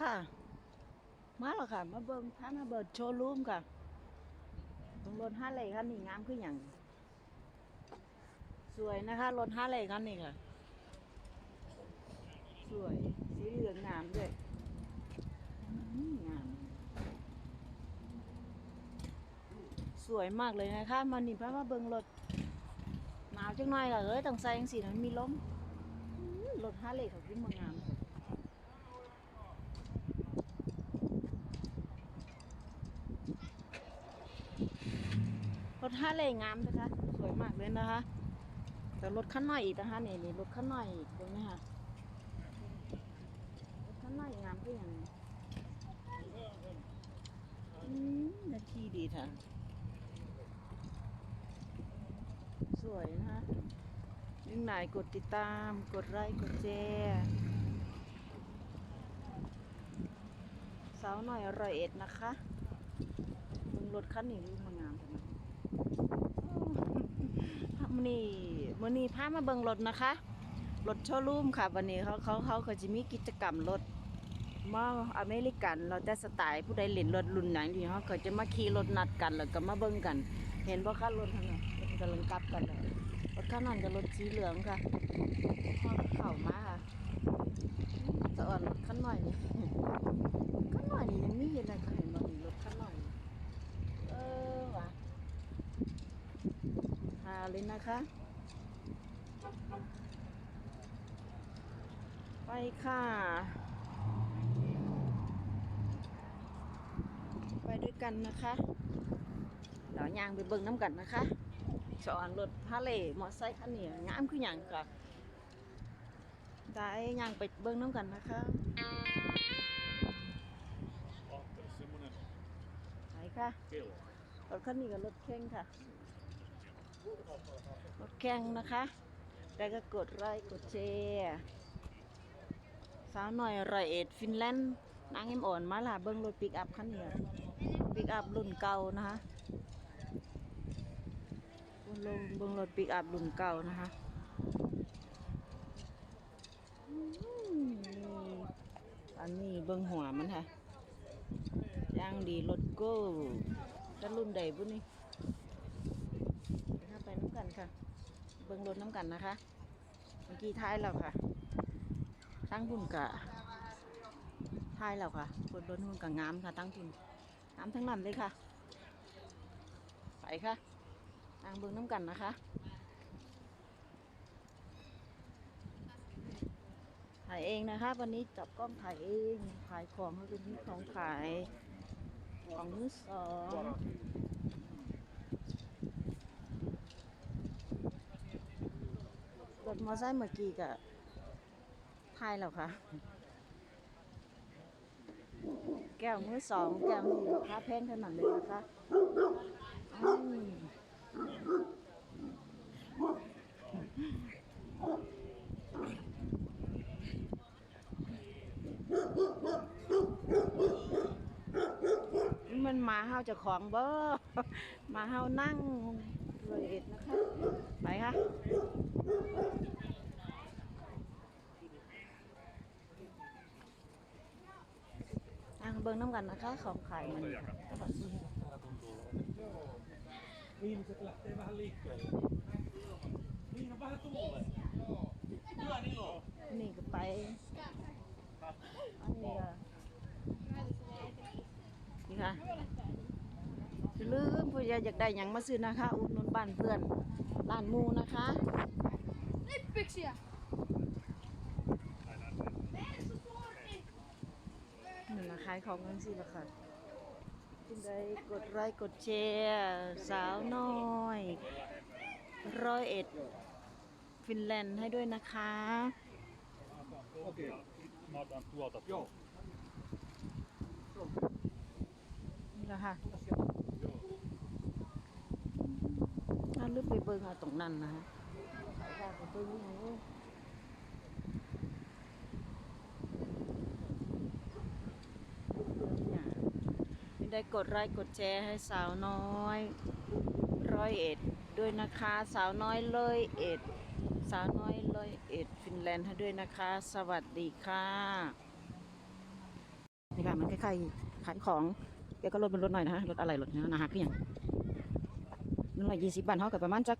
ค่ะ มาแล้วค่ะ มาเบิ่งท่ามาเบิดโชว์รูมค่ะตรงรถห้าเหล่คันนี้งามขึ้นอย่าง สวยนะคะรถห้าเหล่คันนี้ค่ะ สวยสีเหลืองงามด้วยงามสวยมากเลยนะคะมันนี่พามาเบิ่งรถหนาวจังหน่อยค่ะเอ้ยต้องใส่จังสีมันมีลมอื้อรถห้าเหล่เขาขึ้นมางามค่ะ ร ถห้าเลงงามนะคะ สวยมากเลยนะคะ แต่รถขั้นหน่อยอีกนะคะนี่นี่รถขั้นหน่อยอีกตรงนี้ค่ะรถขั้นหน่อยงามก็อย่างนี้อืมนาทีดีค่ะสวยนะคะยิ่งไหนกดติดตาม กดไลค์กดแชร์สาวหน่อยอร่อยเอ็ดนะคะมึงรถคันนี้รูมางามจังมื้ อนี้มื้อนี้พามาเบิ่งรถนะคะรถโชว์รูมค่ะ วันนี้เขาเขาเขาเขาจะมีกิจกรรมรถมาอเมริกัน เราจะสไตล์ผู้ใดเล่นรถรุ่นไหนที่เขาก็จะมาขี่รถนัดกันแล้วก็มาเบิ่งกัน เห็นบ่คะรถคันนั้นกำลังกลับกันแล้วรถคันนั้นก็รถสีเหลืองค่ะเข้ามาค่ะจะอ่อนรถคันหน่อยนี่คันหน่อยนี่ยังมีอยู่เลยค่ะเห็นบ่นี่รถคันหน่อยนี่เออว่ะ ทา เลยนะคะ ไปค่ะ ไปด้วยกันนะคะเดี๋ยวยางไปเบิ่งน้ำกันนะคะสอนรถฮาร์เลย์มอเตอร์ไซค์คันนี้งามคือหยังค่ะได้ยางไปเบิ่งน้ำกันนะคะไปค่ะรถคันนี้ก็รถแข่งค่ะ รถแข่งนะคะ แล้วก็กดไลค์กดแชร์สาวหน่อยรอยเอ็ดฟินแลนด์นางเอ็มอ่อนมาล่ะเบิ้งรถปิกอัพคันนี้ปิกอัพรุ่นเก่านะคะเบิ่งลงเบิ้งรถปิกอัพรุ่นเก่านะคะอันนี้เบิ้งหัวมันค่ะย่างดีรถโก้จะรุ่นใดบุนี่ ค่ะ เบิ่งรถน้ำกันนะคะ เมื่อกี้ท้ายแล้วค่ะตั้งบุญกะท้ายแล้วค่ะบนรถหุ่นกะงามค่ะ ตั้งบุญงามทั้งนั้นเลยค่ะ ไปค่ะทางเบิ่งน้ำกันนะคะถ่ายเองนะคะ วันนี้จับกล้องถ่ายเองขายของให้เป็นที่ของขายของมือสอง ถมอไซค์เมื่อกี้ก็ทายแล้วค่ะ แก้วมือสองแก้วนี้ราคาแพงขนาดเลยนะคะมันมาเฮาจะของเบ้อมาเฮานั่ง ร้นะคะ ไปค่ะอ่างเบิ้งน้ำกันนะคะ ของขายมันนี่มันจะกลับได้บ้านลีกนี่นบ้านตู้เลยนี่ก็ไป อันนี้ก็นี่ค่ะ ลืมผู้ใหญ่อยากได้หยังมาซื้อนะคะ อุดหนุนบ้านเพื่อนร้านหมูนะคะ Lippiksiä! นี่นะขายของกันสิละค่ะคุณได้กดไลค์กดแชร์สาวน้อยร้อยเอ็ดฟินแลนด์ให้ด้วยนะคะ Okei. Mä otan tuolta. Joo. นี่แหละค่ะ ถ้าลึกไปเบิ่งเอาตรงนั้นนะฮะไปเบิ่งนี่ไงไม่ได้กดไลค์กดแชร์ให้สาวน้อย ร้อยเอ็ดด้วยนะคะ สาวน้อยเลยเอ็ด สาวน้อยเลยเอ็ด ฟินแลนด์ให้ด้วยนะคะ สวัสดีค่ะนี่ค่ะมันคล้ายๆขายของแกก็ลดบนรถหน่อยนะฮะรถอะไรรถเนี้นะฮะคืออย่าง นึ่งร้อยยี่สิบบาทเท่ากับประมาณจัก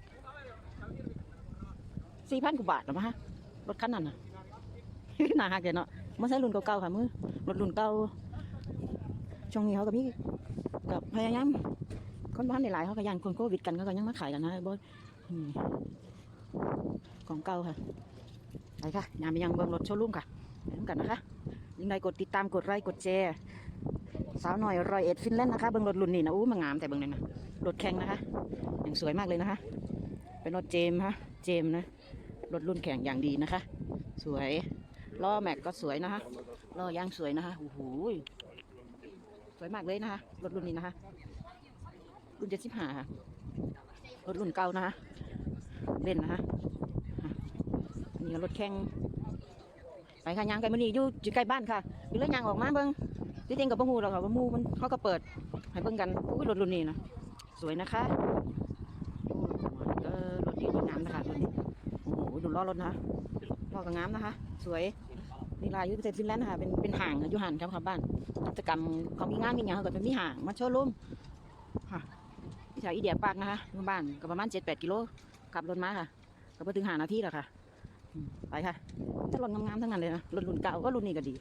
สี่พันกว่าบาทหรอมะฮะรถคันนั้นน่ะน่าฮักเลยเนาะไม่ใช่รุ่นเก่าๆค่ะมือรถรุ่นเก่าช่วงนี้เขาก็มีกับพยายามคนบ้านหลายๆเขาก็ยันคนโควิดกันเขาก็ยังมาขายกันนะบอืมของเก่าค่ะไปค่ะยามไปยังเบิ่งรถโชว์รูมค่ะไปน้ำกันนะคะยังไงกดติดตามกดไลค์กดแชร์ สาวหน่อยรอยเอ็ดฟินแลนด์นะคะเบิ่งรถรุ่นนี้นะอู้มันงามแต่เบิ่งเลยนะรถแข่งนะคะอย่างสวยมากเลยนะคะ เป็นรถเจมส์ฮะเจมส์นะรถรุ่นแข่งอย่างดีนะคะ สวยล้อแม็กก็สวยนะคะล้อยางสวยนะคะโอ้โหสวยมากเลยนะคะรถรุ่นนี้นะคะรุ่นเจ็ดสิบห้าค่ะรถรุ่นเก่านะคะเล่นนะคะนี่รถแข่งไปค่ะยางไกลมันนี่อยู่อยู่ใกล้บ้านค่ะอยู่เลยยางออกมาเบิ้ง ที่จริงกับบ่ฮู้หรอกค่ะว่าหมูมันเขาก็เปิดให้เบิ่งกันอุ้ยรถรุ่นนี้นะสวยนะคะโอ้เออรถดีงามนะคะรถนี้โอ้โหดูล้อรถนะล้อก็งามนะคะ สวยนี่ลายยุประเทศฟินแลนด์นะคะเป็นเป็นห่างอยู่ห่างครับครับบ้านกิจกรรมเขามีงานมีอย่างเขาก็จะมีห่างมาโชว์รูมค่ะที่แถวอีเดียปากนะคะบ้านก็ประมาณเจ็ดแปดกิโลขับรถมาค่ะก็ไปถึงหานาทีแล้วค่ะ ไปค่ะแต่รถงามๆทั้งนั้นเลยนะรถรุ่นเก่าก็รุ่นนี้ก็ดี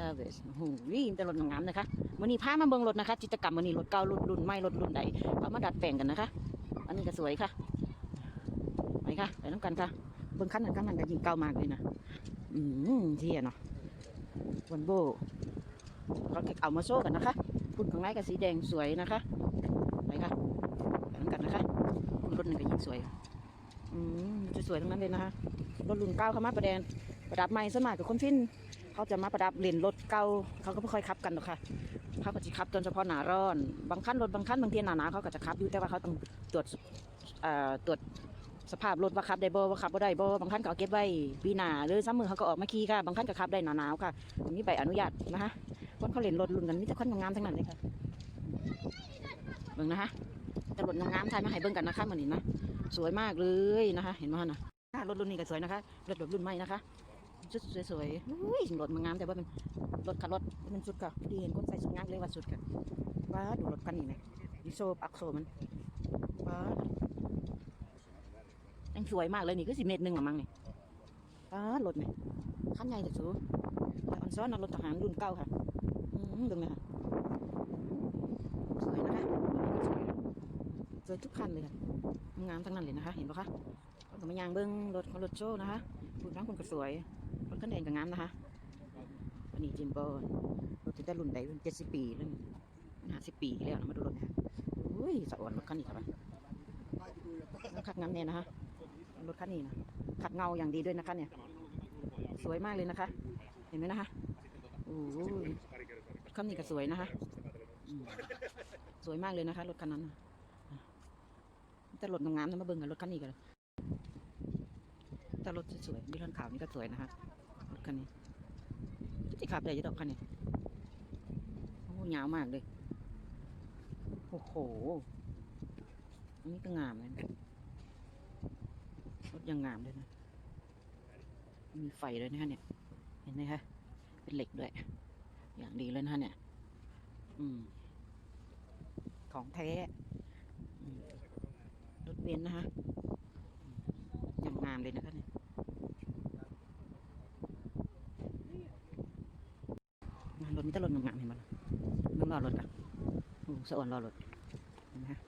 ค่ะเวสโอ้โหแต่รถงามนะคะวันนี้พามาเบิ่งรถนะคะกิจกรรมวันนี้รถเก่ารถรุ่นใหม่รถรุ่นใดเอามาดัดแปลงกันนะคะ อันนี้ก็สวยค่ะไปค่ะไปน้ำกันค่ะเบิ่งคันนั้นคันนั้นก็ยิงเก่ามากเลยนะอืมเที่ยเนาะวันโบเขาเอามาโชว์กันนะคะพุ่นข้างในก็สีแดงสวยนะคะไปค่ะไปน้ำกันนะคะรถหนึ่งก็ยิงสวยอืมจะสวยทั้งนั้นเลยนะคะรถรุ่นเก่าเขามาประแดนประดับใหม่สมัยกับคนฟิน เขาจะมาประดับเลนรถเก่าเขาก็ไม่ค่อยขับกันหรอกค่ะเขาก็จะขับจนเฉพาะหนาร้อน บางคันรถบางคันบางทีหนาหนาเขาก็จะขับอยู่แต่ว่าเขาต้องตรวจตรวจสภาพรถว่าขับได้บ่ว่าขับบ่ได้บ่บางคันก็เอาเก็บไว้ปีหน้าหรือซ้ำมือเขาก็ออกมาขี่ค่ะ บางคันก็ขับได้หนาหนาค่ะมีใบอนุญาตนะคะคนเขาเล่นรถรุ่นกันมีแต่คนงามๆทั้งนั้นเลยค่ะเบิ่งนะคะแต่รถงามๆทายมาให้เบิ่งกันนะคะมื้อนี้นะสวยมากเลยนะคะ เห็นไหมนะค่ะรถรุ่นนี้ก็สวยนะคะรถรถรุ่นใหม่นะคะ ชุดสวยๆอุ้ยรถมันงามแต่ว่าเป็นรถขับรถเป็นชุดค่ะดีเห็นคนใส่ชุดงามเลยว่าชุดค่ะว้าดูรถคันนี้นะดิโซปักโซมันว้ายังสวยมากเลยนี่ก็สิเมตรหนึ่งหรอมั้งนี่ว้ารถนี่คันใหญ่แต่สูงแต่ออนซ้อนรถทหารรุ่นเก่าค่ะอืมดูนะค่ะสวยนะคะสวยทุกคันเลยค่ะงามทั้งนั้นเลยนะคะ เห็นปะคะรถกับมายางเบิ้งรถของรถโจ้นะคะคุณทั้งคนก็สวย รถคันเองก็งามนะคะอันนี้จิมโบนรถจะได้รุ่นใดรุ่นเจ็ดสิบปีรุ่นห้าสิบปีแล้วนะมาดูรถนะอุ้ยสะอ่อนรถคันนี้ครับแล้วขัดงามเนี่ยนะคะรถคันนี้นะขัดเงาอย่างดีด้วยนะคะเนี่ย สวยมากเลยนะคะ เห็นไหมนะคะโอ้ยคันนี้ก็สวยนะคะสวยมากเลยนะคะรถคันนั้นแต่รถงามๆนะมาเบิ่งกับรถคันนี้กันแต่รถสวยๆมีคันขาวนี่ก็สวยนะคะ คันนี้ที่ขับได้ยี่ดอกคันนี้โอ้ยาวมากเลย โอ้โห อันนี้ก็งามเลยนะรถยังงามเลยนะ มีไฟเลยนะคะเนี่ย เห็นไหมคะ เป็นเหล็กด้วย อย่างดีเลยนะคะเนี่ย อืม ของแท้รถเบนซ์นะคะย่างงามเลยนะคะเนี่ยงานร ถมีแต่รถงามๆเห็นไหล่ะมึงรอรถกันโอ้สะอ่อนรอรถเห็นไหมฮะ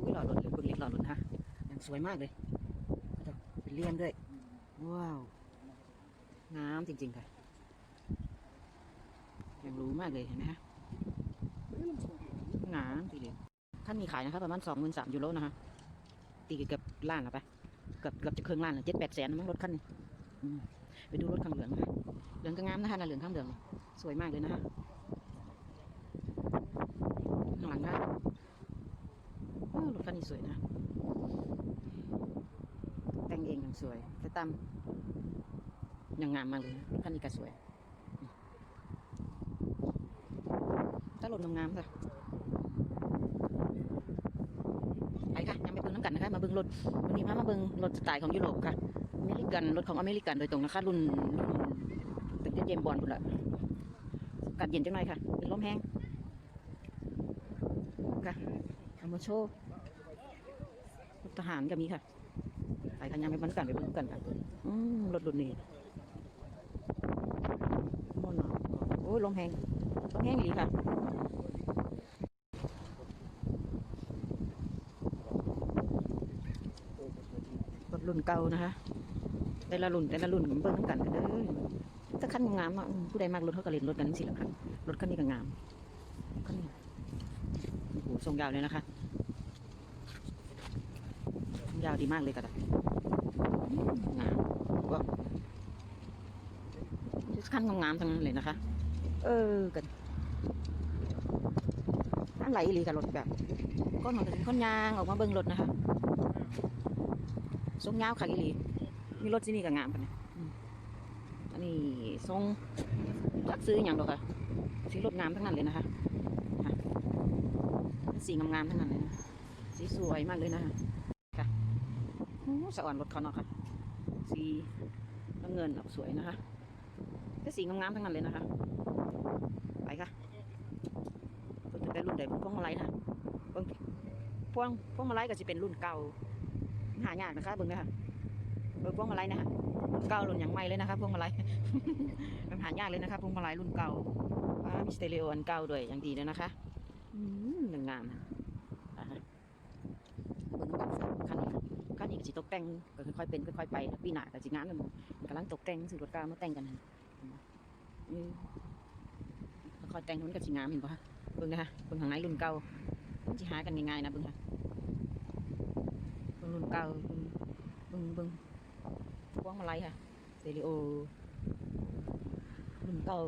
อุ้ยรอรถเลยเบิ่งเล็กรอรถนะคะอย่างสวยมากเลยเป็นเลี่ยมด้วย ว้าว งามจริงๆค่ะอย่างรู้มากเลยเห็นไหมฮะงามทีเดียท่านมีขายนะครับประมาณสองหมื่นสามยูโรนะคะตีเกือบล้านละไปเกือบเกือบจะเครื่องล้านเลยเจ็ดแปดแสนมั้งรถคันนี้ไปดูรถข้างเหลืองนะเหลืองก็งามนะคะนะเหลืองข้างเหลือง สวยมากเลยนะคะข้างหลังนะโอ้รถคันนี้สวยนะ แต่งเองอย่างสวยแต่ตามอย่างงามมากเลยนะรถคันนี้ก็สวยอืมถ้ารถงามๆค่ะไปค่ะยังไปเบิ่งน้ำกันนะคะ มาเบิ่งรถวันนี้พามาเบิ่งรถสไตล์ของยุโรปค่ะอเมริกันรถของอเมริกันโดยตรงนะคะ รุ่นรุ่นตึกเจมส์บอลพุ่นละอา กาศเย็นจังหน่อยค่ะเป็นลมแห้งค่ะเอามาโชว์ทหารก็มีค่ะไปกันยังไปบรรกาศไปบิ่งกันค่ะอืมรถรุ่นนี้ม่วนโอ้ยลมแห้งลมแห้งอีหลีค่ะรถรุ่นเก่านะคะแต่ละรุ่นแต่ละรุ่นเบิ่งกันเด้อ ถ้าคันงามเนาะอืมผู้ใดมากรถเขาก็เล่นรถกันสิละค่ะรถคันนี้ก็งามคันนี้โอ้โหทรงยาวเลยนะคะยาวดีมากเลยก็ได้อืมงามว้าวคันงามๆทั้งนั้นเลยนะคะ เออกันอันไหลหลีกับรถแบบก้อนของเป็นคนยางออกมาเบิ่งรถนะคะทรงยาวค่ะอีหลีมีรถที่นี่ก็งามปะเนี่ย อันนี้ทรงจักซื้ออย่างดอกค่ะสีรถงามทั้งนั้นเลยนะคะสีงามๆทั้งนั้นเลยนะสีสวยมากเลยนะคะค่ะโอ้สะอ่อนรถเขาเนาะค่ะ สีน้ำเงินออกสวยนะคะแต่สีงามๆทั้งนั้นเลยนะคะ ไปค่ะเพิ่นจะได้รุ่นใดพวงมาลัยนะเบิ่งพวงพวงมาลัยก็จะเป็นรุ่นเก่าหายากนะคะเบิ่งนะคะเบิ่งพวงมาลัยนะคะ เก่ารุ่นอย่างใหม่เลยนะคะพวงมาลัยมันหายากเลยนะคะพวงมาลัยรุ่นเก่าว้ามีสเตอริโออันเก่าด้วยอย่างดีเลยนะคะหนึ่งงานะอ่าฮะเบิ่งน้ำกันคันนี้คันนี้ก็สิตกแต่งก็ค่อยๆเป็นค่อยๆไปนะปีหน้าก็สิงามกันหมดกำลังตกแต่งซื้อรถเก่ามาแต่งกันนะค่อยแต่งมันก็สิงามเห็นปะเบิ่งนะคะเบิ่งข้างในรุ่นเก่ามันสิหากันง่ายๆนะเบิ่งค่ะเบิ่งรุ่นเก่าเบิ่งเบิ่ง เบิ่งพวงมาลัยค่ะเตอริโอรุ่นเก่า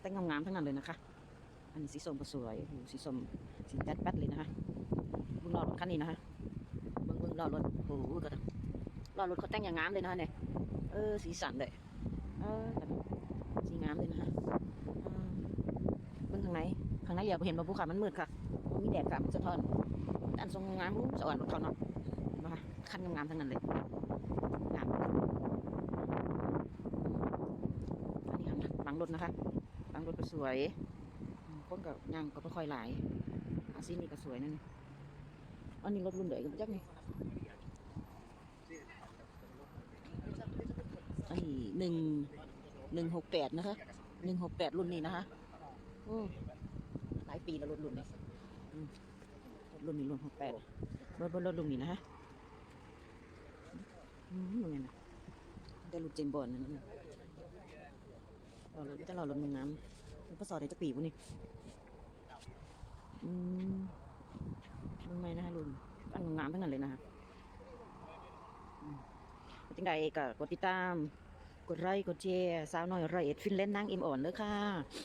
แต่งงามๆทั้งนั้นเลยนะคะ อันนี้สีส้มก็สวยโอ้สีส้มสีแป๊ดแป๊ดเลยนะคะเบิ่งล้อรถคันนี้นะคะเบิ่งเบิ่งล้อรถโอ้โหก็ล้อรถเขาแต่งอย่างงามเลยนะคะเนี่ยเออสีสันเลยเออสีงามเลยนะคะเบิ่งข้างในข้างในเหลียวบ่เห็นบ่ภูเขามันมืดค่ะมีแดดค่ะมันสะท้อนอันทรงงามสวรรค์เขาเนาะนะคะคันงามๆทั้งนั้นเลย อันนี้ค่ะหลังรถนะคะ หลังรถก็สวยอืมคนก็ย่างก็ไม่ค่อยหลายอาซีนี่ก็สวยนั่นอันนี้รถรุ่นใหญ่กันจักนี่อันนี้หนึ่งหนึ่งหกแปดนะคะหนึ่งหกแปดรุ่นนี้นะคะโอ้หลายปีแล้วรถรุ่นนี้รุ่นนี้รุ่นหกแปดรถบนรถรุ่นนี้นะฮะอืมยังไงนะ ได้รุ่นเจมบอลนั่นนะเราจะรอรถมึงน้ำมันก็สอดได้จะปีบุนี่อืมไม่นะฮะรุ่นอันงามทั้งนั้นเลยนะฮะอืมจังใดก็กดติดตาม กดไลค์กดแชร์สาวน้อยไรเอ็ดฟินแลนด์นางเอ็มอ่อนเลยค่ะ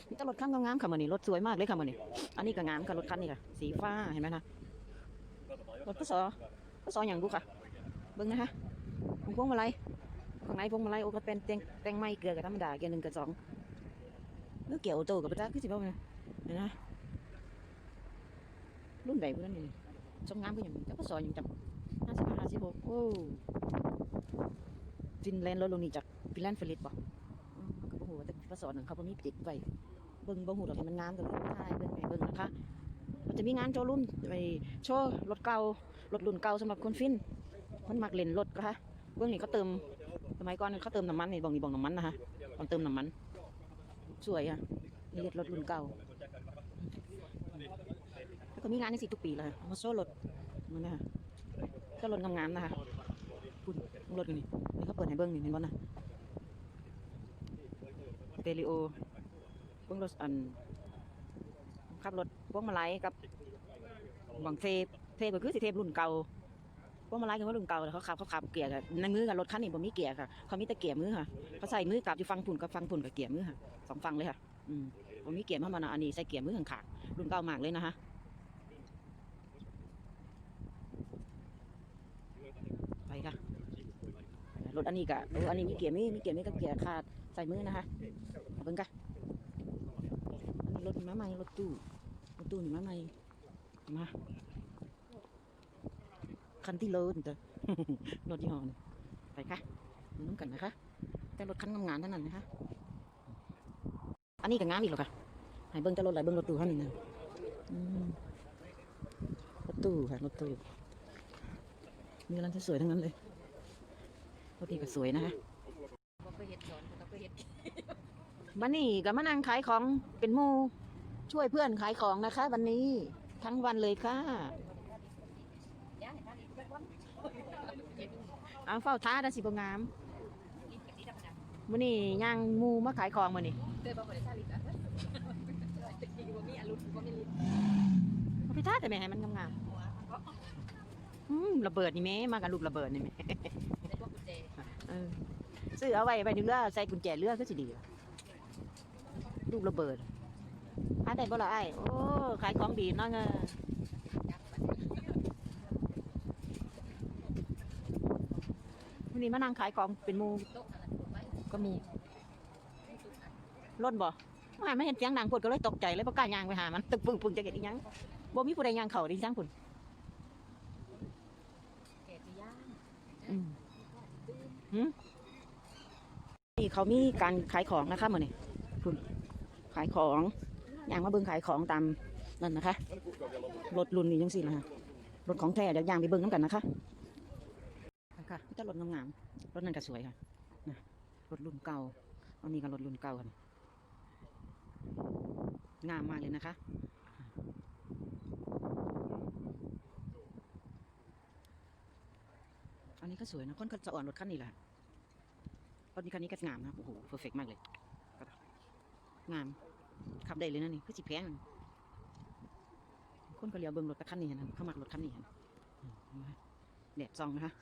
นี่ตรถคันงามค่ะมันนี่รถสวยมากเลยค่ะมันนี่อันนี้ก็งามค่ะรถคันนี้ค่ะ สีฟ้าเห็นไหมนะรถพศพศอย่างบุค่ะ เบิ้งนะคะพวงมาลัย ข้างในพวงมาลัยโอ้ก็เป็นแต่งแต่งไม้เกลือกับธรรมดาเกียร์หนึ่งกับสองเนื้อเกี่ยวโตกับประจักษ์คือสิบ่เนี่ยนไหมรุ่นใดพวกนั้นนี่ทรงงามก็อย่างจะพศอย่างจำห้าสิบห้าสิบหกโอ้ฟินแลนด์รถลงนี่จากฟินแลนด์เฟลิตบ่อืมก็บ่ฮู้ว่าแต่พศหนึ่งเขาบ่มีติดไว้เบิ่งบ่ฮู้ดอกมันงามกันเลยถ่ายเบิ่งให้เบิ่งนะคะมันจะมีงานโชว์รุ่นไปโชว์รถเก่ารถรุ่นเก่าสำหรับคนฟินคนมักเล่นรถนะคะเบิ่งนี่เขาเติม มัยก่อนเขาเติมน้ำมันนี่บ่งนี่บ่งน้ำมันนะคะตองเติมน้ำมัน สวยอะนี่รถรุ่นเก่าแล้วก็มีงานในสิทุกปีเลยมาโชว์รถมันนะคะก็รถงามๆนะคะคุณรถกันนี่นี่เขาเปิดให้เบิ่งนี่เห็นบ่นะเตลิโอเบิ่งรถอันขับรถพวงมาลัยกับบางเทปเทปก็คือสิเทปรุ่นเก่า วงมาไลัยคือว่ารุ่นเก่าเขาขับเขาขับเกียร์กับในมือกับรถคันนี้บ่มีเกียร์ค่ะเขามีแต่เกียร์มือค่ะเขาใส่มือกับอยู่ฟังพุ่นกับฟังพุ่นกับเกียร์มือค่ะสองฟังเลยค่ะอืมมีเกียร์มามานะอันนี้ใส่เกียร์มือข้างๆรุ่นเก่ามากเลยนะคะไปค่ะรถอันนี้กะเอออันนี้มีเกียร์มีมีเกียร์มีกับเกียร์ขาดใส่มือนะคะเอาเบิ่งกันอันนี้รถมาใหม่รถตู้รถตู้นี่มาใหม่มา คันที่เลิศจ้ะรถยี่ห้อนี่ไปค่ะดูน้ำกันนะคะ แต่รถคันงามๆเท่านั้นนะคะ อันนี้ก็งามอีกแล้วค่ะให้เบิ่งจะรถอะไรเบิ่งรถตู้คันนี้นะอืมรถตู้ค่ะรถตู้มีร้านที่สวยทั้งนั้นเลยรถนี้ก็สวยนะคะมานี่ก็มานั่งขายของเป็นหมู่ช่วยเพื่อนขายของนะคะ วันนี้ทั้งวันเลยค่ะ เอาเฝ้าท้าได้สิบงามมื้อนี้ย่างหมูมาขายของมื้อนี้เอาไปท้าแต่แม่ให้มันงามๆอืมระเบิดนี่แม่มากับลูกระเบิดนี่แม่เออซื้อเอาไว้ไว้ในเรือใส่กุญแจเรือก็สิดีอะลูกระเบิดหาได้บ่ล่ะไอ้ายโอ้ขายของดีเนาะเงอะวั นี้มานั่งขายของเป็นหมูก็มีรถบ่ว่ไม่เห็นเสียงดังพูดก็เลยตกใจเลยบ่กล้ายางไปหามันตึกปึ้งปึ้งจะเห็นอีหยังบ่มีผู้ใดยางเข้าดิจังพุ่นอืมนี่เขามีการขายของนะคะเมื่อนี้คุณขายของยางมาเบิ่งขายของตามนั่นนะคะรถรุ่นนี้ยังสินะคะรถของแท้เดี๋ยวยางไปเบิ่งน้ำกันนะคะ ค่ะจะรถงามๆรถนั่นก็สวยค่ะนะรถรุ่นเก่าอันนี้ก็รถรุ่นเก่าค่ะงามมากเลยนะคะอันนี้ก็สวยนะคนก็จะอ่อนรถคันนี้แหละรถนี้คันนี้ก็งามนะโอ้โหเพอร์เฟกมากเลย งาม ขับได้เลยนะนี่คือสิแพงคนก็เลี้ยวเบิ่งรถคันนี้นะเขามักรถคันนี้นะอืมแดดซองนะคะ